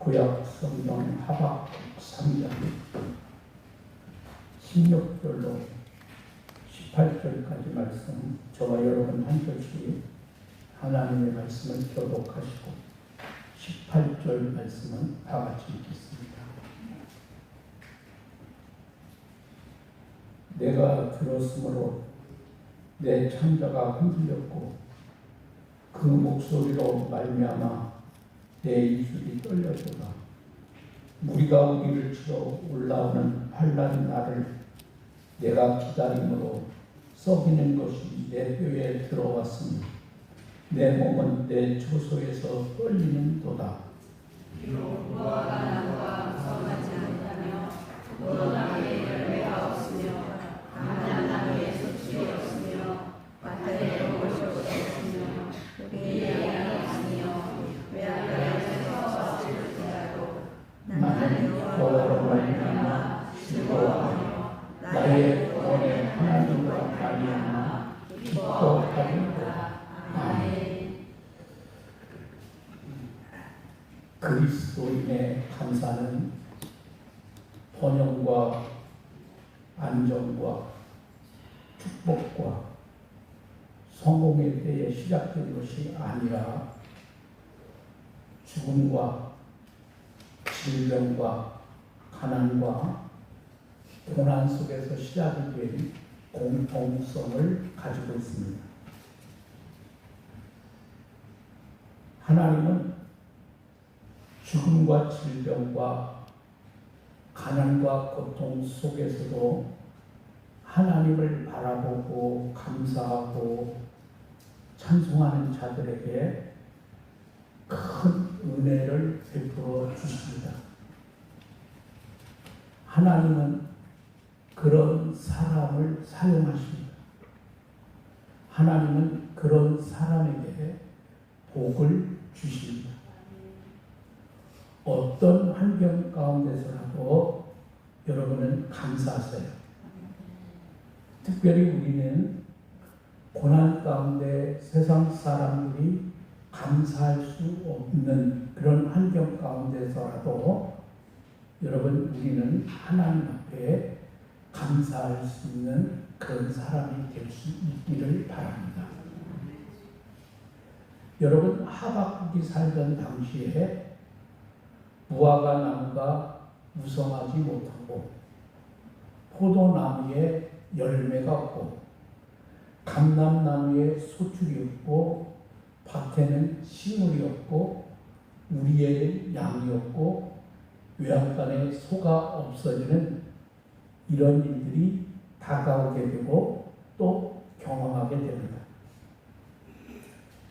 구약 성경 하박국 3장 16절로 18절까지 말씀 저와 여러분 한 절씩 하나님의 말씀을 교독하시고 18절 말씀은 다 같이 읽겠습니다. 내가 들었으므로 내 창자가 흔들렸고 그 목소리로 말미암아 내 입술이 떨려져가 무리가 우리를 치러 올라오는 환란 날을 내가 기다림으로 썩이는 것이 내 뼈에 들어왔으니 내 몸은 내 초소에서 떨리는 도다. 비록 무화과 나무가 무성하지 않다며 무화과에 열매가 없으 나의 구원의 하나님과 말미암아 기뻐하리로다. 아멘. 그리스도인의 감사는 번영과 안정과 축복과 성공에 대해 시작된 것이 아니라 죽음과 질병과 가난과 고난 속에서 시작이 된 공통성을 가지고 있습니다. 하나님은 죽음과 질병과 가난과 고통 속에서도 하나님을 바라보고 감사하고 찬송하는 자들에게 큰 은혜를 베풀어 주십니다. 하나님은 그런 사람을 사용하십니다. 하나님은 그런 사람에게 복을 주십니다. 어떤 환경 가운데서라도 여러분은 감사하세요. 특별히 우리는 고난 가운데 세상 사람들이 감사할 수 없는 그런 환경 가운데서라도 여러분 우리는 하나님 앞에 감사할 수 있는 그런 사람이 될 수 있기를 바랍니다. 여러분 하박국이 살던 당시에 무화과 나무가 무성하지 못하고 포도나무에 열매가 없고 감람나무에 소출이 없고 밭에는 식물이 없고 우리의 양이 없고 외양간에 소가 없어지는 이런 일들이 다가오게 되고 또 경험하게 됩니다.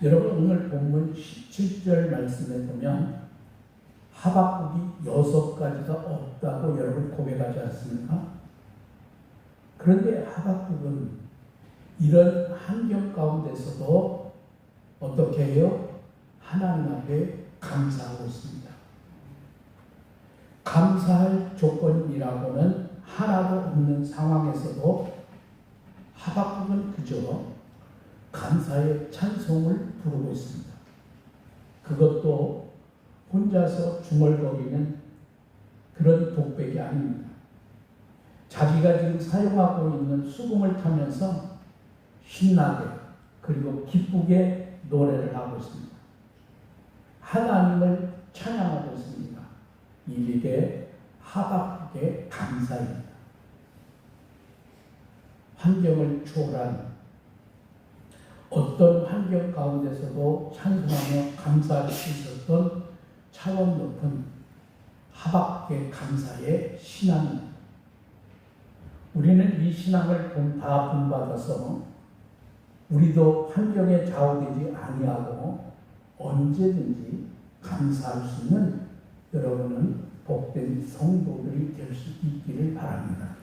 여러분 오늘 본문 17절 말씀에 보면 하박국이 여섯 가지가 없다고 여러분 고백하지 않습니까? 그런데 하박국은 이런 환경 가운데서도 어떻게 해요? 하나님 앞에 감사하고 있습니다. 감사할 조건이라고는 하나도 없는 상황에서도 하박국은 그저 감사의 찬송을 부르고 있습니다. 그것도 혼자서 중얼거리는 그런 독백이 아닙니다. 자기가 지금 사용하고 있는 수공을 타면서 신나게 그리고 기쁘게 노래를 하고 있습니다. 하나님을 찬양하고 있습니다. 이게 하박국의 감사입니다. 환경을 초월한 어떤 환경 가운데서도 찬송하며 감사할 수 있었던 차원 높은 하박국의 감사의 신앙입니다. 우리는 이 신앙을 다 본받아서 우리도 환경에 좌우되지 아니하고 언제든지 감사할 수 있는 여러분은 복된 성도들이 될 수 있기를 바랍니다.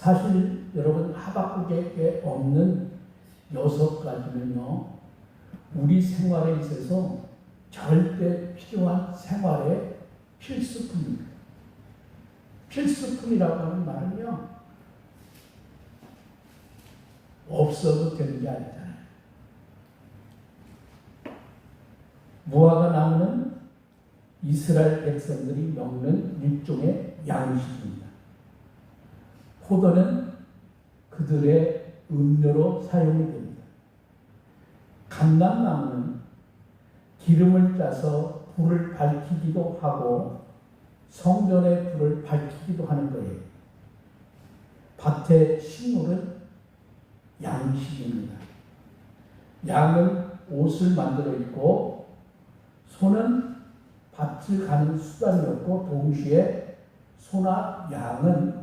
사실 여러분 하박국에 없는 여섯 가지는요 우리 생활에 있어서 절대 필요한 생활의 필수품입니다. 필수품이라고 하는 말은요 없어도 되는 게 아니잖아요. 무화과 나무는 이스라엘 백성들이 먹는 일종의 양식입니다. 포도는 그들의 음료로 사용이 됩니다. 감람나무는 기름을 짜서 불을 밝히기도 하고 성전의 불을 밝히기도 하는 거예요. 밭의 식물은 양식입니다. 양은 옷을 만들어 입고 소는 밭을 가는 수단이었고 동시에 소나 양은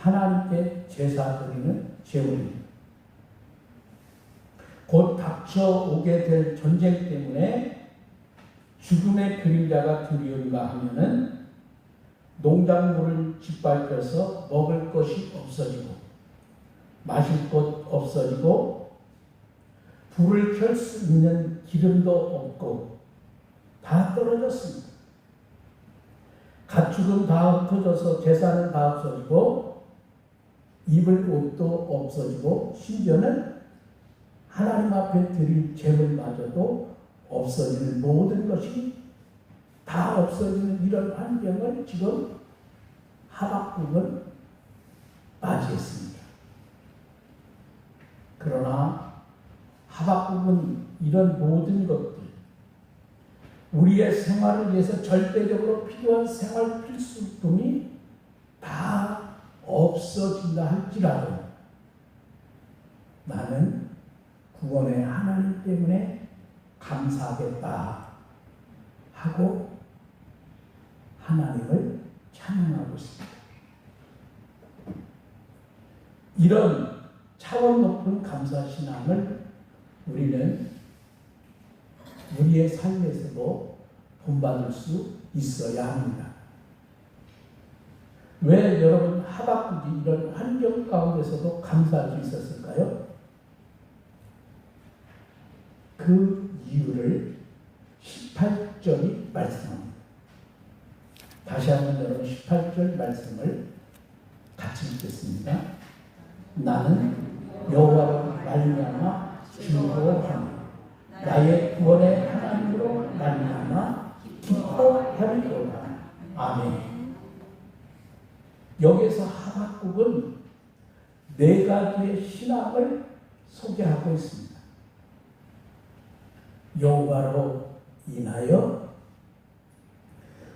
하나님께 제사 드리는 제물입니다. 곧 닥쳐오게 될 전쟁 때문에 죽음의 그림자가 두려운가 하면은 농작물을 짓밟혀서 먹을 것이 없어지고 마실 것 없어지고 불을 켤 수 있는 기름도 없고 다 떨어졌습니다. 가축은 다 흩어져서 재산은 다 없어지고 입을 옷도 없어지고 심지어는 하나님 앞에 드릴 재물마저도 없어지는 모든 것이 다 없어지는 이런 환경을 지금 하박국은 맞이했습니다. 그러나 하박국은 이런 모든 것들 우리의 생활을 위해서 절대적으로 필요한 생활 필수품이 다 없어진다 할지라도 나는 구원의 하나님 때문에 감사하겠다 하고 하나님을 찬양하고 있습니다. 이런 차원 높은 감사 신앙을 우리는 우리의 삶에서도 본받을 수 있어야 합니다. 왜 여러분 하박국이 이런 환경 가운데서도 감사할 수 있었을까요? 그 이유를 18절이 말씀합니다. 다시 한번 여러분 18절 말씀을 같이 읽겠습니다. 나는 여호와로 말미암아 즐거워하며 나의 구원의 하나님으로 말미암아 기뻐하리로다. 아멘. 여기서 하박국은 네 가지의 신앙을 소개하고 있습니다. 여호와로 인하여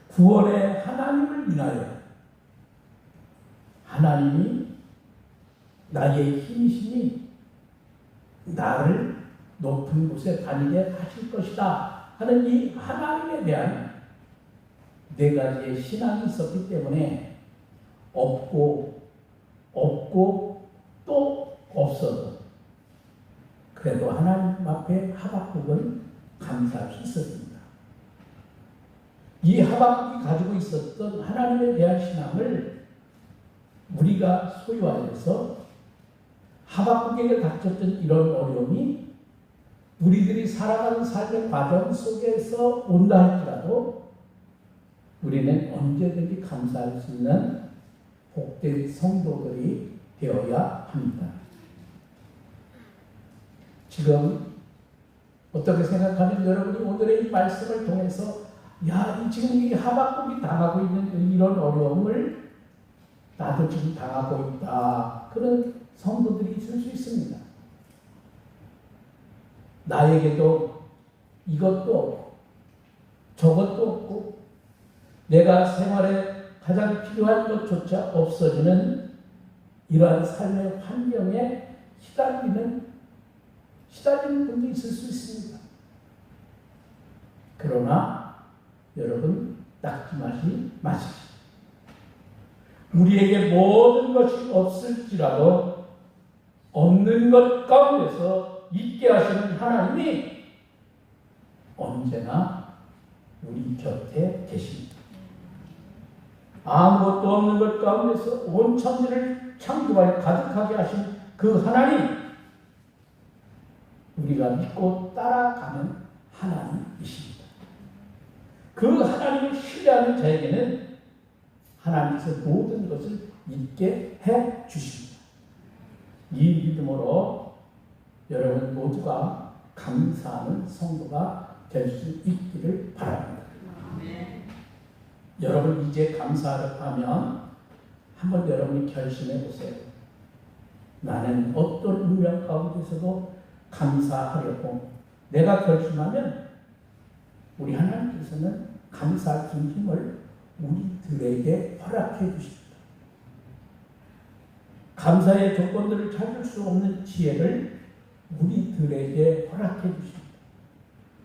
구원의 하나님을 인하여 하나님이 나의 힘이시니 나를 높은 곳에 다니게 하실 것이다 하는 이 하나님에 대한 네 가지의 신앙이 있었기 때문에 없고 없고 또 없어도 그래도 하나님 앞에 하박국은 감사할 수 있었습니다. 이 하박국이 가지고 있었던 하나님에 대한 신앙을 우리가 소유하여서 하박국에게 닥쳤던 이런 어려움이 우리들이 살아가는 삶의 과정 속에서 온다 할지라도 우리는 언제든지 감사할 수 있는 복된 성도들이 되어야 합니다. 지금 어떻게 생각하면 여러분이 오늘의 이 말씀을 통해서 야, 이 지금 이 하박국이 당하고 있는 이런 어려움을 나도 지금 당하고 있다. 그런 성도들이 있을 수 있습니다. 나에게도 이것도 없고 저것도 없고 내가 생활에 가장 필요한 것조차 없어지는 이러한 삶의 환경에 시달리는 시달리는 분도 있을 수 있습니다. 그러나 여러분 낙심하지 마십시오. 우리에게 모든 것이 없을지라도 없는 것 가운데서 있게 하시는 하나님이 언제나 우리 곁에 계십니다. 아무것도 없는 것 가운데서 온 천지를 창조하여 가득하게 하신 그 하나님, 우리가 믿고 따라가는 하나님이십니다. 그 하나님을 신뢰하는 자에게는 하나님께서 모든 것을 있게 해 주십니다. 이 믿음으로 여러분 모두가 감사하는 성도가 될 수 있기를 바랍니다. 여러분 이제 감사하려 하면 한번 여러분이 결심해 보세요. 나는 어떤 운명 가운데서도 감사하려고 내가 결심하면 우리 하나님께서는 감사할 힘을 우리들에게 허락해 주십니다. 감사의 조건들을 찾을 수 없는 지혜를 우리들에게 허락해 주십니다.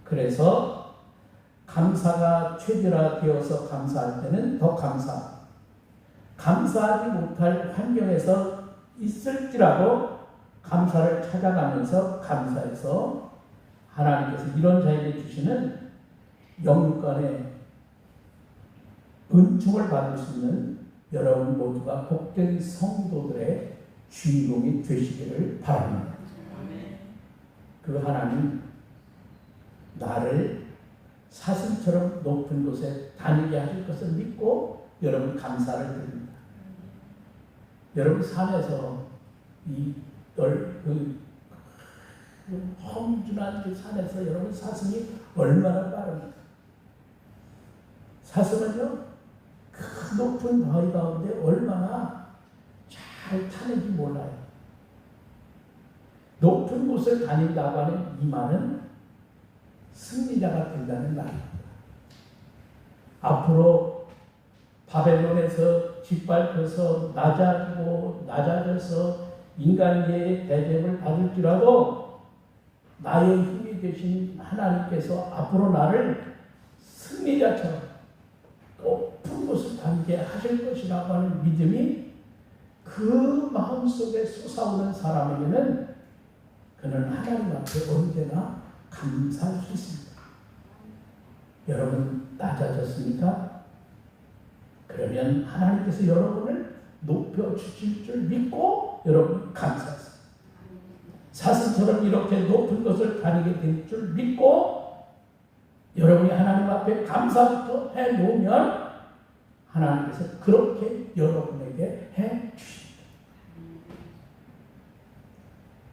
그래서 감사가 최대화되어서 감사할 때는 더 감사. 감사하지 못할 환경에서 있을지라도 감사를 찾아가면서 감사해서 하나님께서 이런 자에게 주시는 영육간의 은총을 받을 수 있는 여러분 모두가 복된 성도들의 주인공이 되시기를 바랍니다. 그 하나님 나를 사슴처럼 높은 곳에 다니게 하실 것을 믿고 여러분 감사를 드립니다. 여러분 산에서 이넓그 험준한 그 산에서 여러분 사슴이 얼마나 빠릅니까? 사슴은요 그 높은 바위 가운데 얼마나 잘 타는지 몰라요. 높은 곳을 다닌다고 하는 이 말은 승리자가 된다는 말입니다. 앞으로 바벨론에서 짓밟혀서 낮아지고 낮아져서 인간계의 대접을 받을지라도 나의 힘이 되신 하나님께서 앞으로 나를 승리자처럼 높은 곳을 다니게 하실 것이라고 하는 믿음이 그 마음속에 솟아오는 사람에게는 그는 하나님 앞에 언제나 감사할 수 있습니다. 여러분 낮아졌습니까? 그러면 하나님께서 여러분을 높여 주실 줄 믿고 여러분 감사하세요. 사슴처럼 이렇게 높은 것을 다니게 될 줄 믿고 여러분이 하나님 앞에 감사부터 해 놓으면 하나님께서 그렇게 여러분에게 해 주십니다.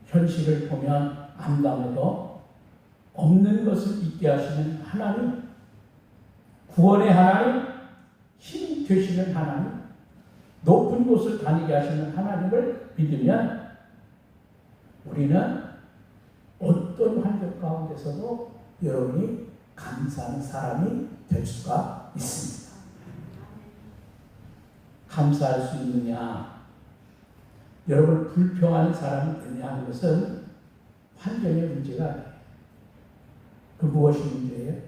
현실을 보면 암담해도 없는 것을 있게 하시는 하나님, 구원의 하나님, 힘 되시는 하나님, 높은 곳을 다니게 하시는 하나님을 믿으면 우리는 어떤 환경 가운데서도 여러분이 감사하는 사람이 될 수가 있습니다. 감사할 수 있느냐? 여러분 불평하는 사람이 되냐 하는 것은 환경의 문제가 아니에요. 그 무엇이 문제예요?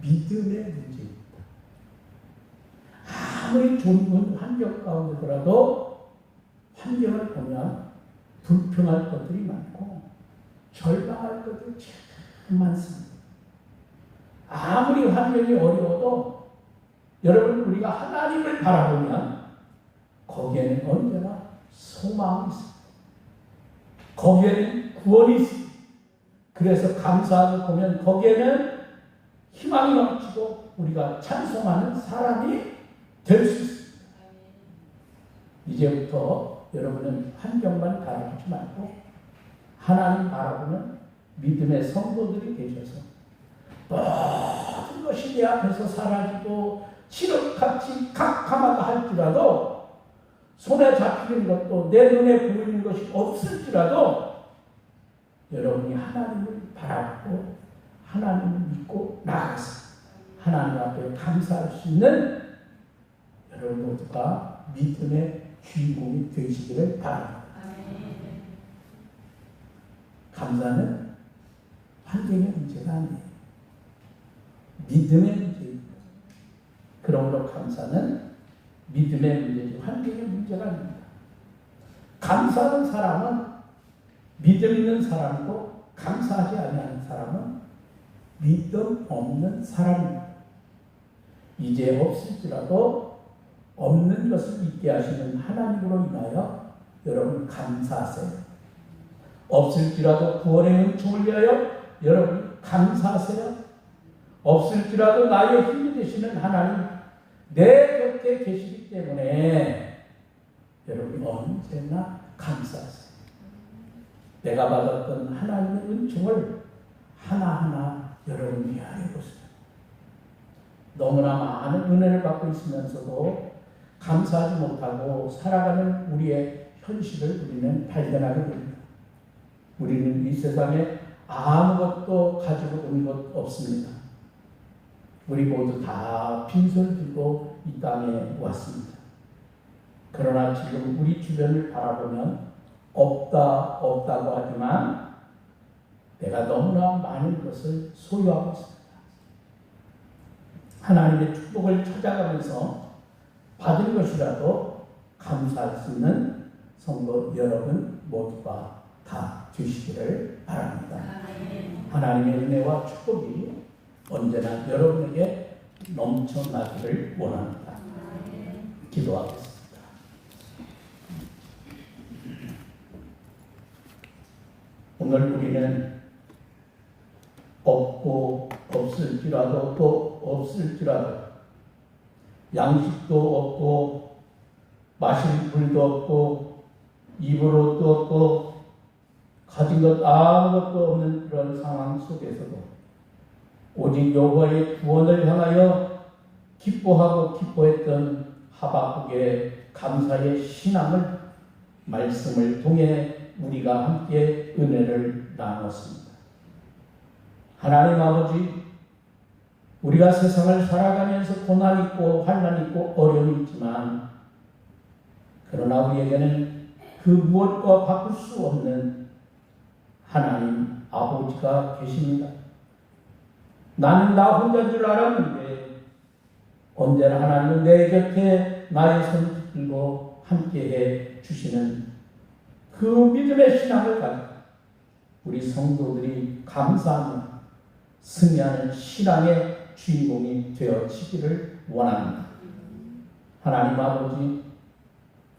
믿음의 문제입니다. 아무리 좋은 환경 가운데더라도 환경을 보면 불평할 것들이 많고 절망할 것들이 참 많습니다. 아무리 환경이 어려워도 여러분 우리가 하나님을 바라보면 거기에는 언제나 소망이 있습니다. 거기에는 구원이 있습니다. 그래서 감사하고 보면 거기에는 희망이 넘치고 우리가 찬송하는 사람이 될 수 있습니다. 이제부터 여러분은 환경만 바라보지 말고 하나님 바라보는 믿음의 성도들이 되셔서 모든 것이 내 앞에서 사라지고 칠흑같이 캄캄하다 할지라도 손에 잡히는 것도 내 눈에 보이는 것이 없을지라도 여러분이 하나님을 바라보고 하나님을 믿고 나가서 하나님 앞에 감사할 수 있는 여러분 모두가 믿음의 주인공이 되시기를 바랍니다. 감사는 환경의 문제가 아니에요. 믿음의 문제입니다. 그러므로 감사는 믿음의 문제지 환경의 문제가 아닙니다. 감사하는 사람은 믿음 있는 사람이고 감사하지 아니하는 사람은 믿음 없는 사람입니다. 이제 없을지라도 없는 것을 있게 하시는 하나님으로 인하여 여러분 감사하세요. 없을지라도 구원의 은총을 위하여 여러분 감사하세요. 없을지라도 나의 힘이 되시는 하나님 내 곁에 계시기 때문에 여러분 언제나 감사하세요. 내가 받았던 하나님의 은총을 하나하나 여러분 위하여 보세요. 너무나 많은 은혜를 받고 있으면서도 감사하지 못하고 살아가는 우리의 현실을 우리는 발견하게 됩니다. 우리는 이 세상에 아무것도 가지고 온 것 없습니다. 우리 모두 다 빈손 들고 이 땅에 왔습니다. 그러나 지금 우리 주변을 바라보면 없다, 없다고 하지만 내가 너무나 많은 것을 소유하고 있습니다. 하나님의 축복을 찾아가면서 받은 것이라도 감사할 수 있는 성도 여러분 모두가 다 되시기를 바랍니다. 하나님의 은혜와 축복이 언제나 여러분에게 넘쳐나기를 원합니다. 기도하겠습니다. 오늘 우리는 없고 없을지라도 또 없을지라도 양식도 없고 마실 물도 없고 입을 옷도 없고 가진 것 아무것도 없는 그런 상황 속에서도 오직 여호와의 구원을 향하여 기뻐하고 기뻐했던 하박국의 감사의 신앙을 말씀을 통해 우리가 함께 은혜를 나눴습니다. 하나님 아버지, 우리가 세상을 살아가면서 고난 있고 환난 있고 어려움이 있지만 그러나 우리에게는 그 무엇과 바꿀 수 없는 하나님 아버지가 계십니다. 나는 나 혼자인 줄 알았는데 언제나 하나님은 내 곁에 나의 손 붙들고 함께해 주시는 그 믿음의 신앙을 가지고 우리 성도들이 감사하며 승리하는 신앙의 주인공이 되어지기를 원합니다. 하나님 아버지,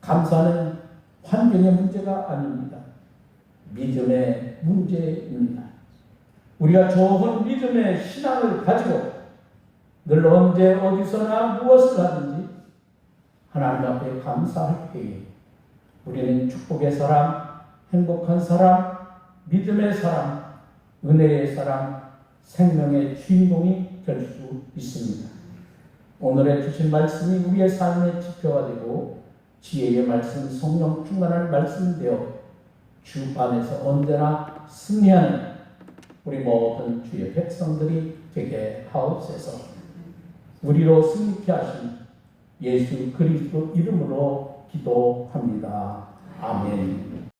감사는 환경의 문제가 아닙니다. 믿음의 문제입니다. 우리가 좋은 믿음의 신앙을 가지고 늘 언제 어디서나 무엇을 하든지 하나님 앞에 감사할 때에 우리는 축복의 사람, 행복한 사람, 믿음의 사람, 은혜의 사람, 생명의 주인공이 될 수 있습니다. 오늘의 주신 말씀이 우리의 삶의 지표가 되고 지혜의 말씀, 성령 충만한 말씀이 되어 주 안에서 언제나 승리하는 우리 모든 주의 백성들이 되게 하옵소서. 우리로 승리케 하신 예수 그리스도 이름으로 기도합니다. 아멘.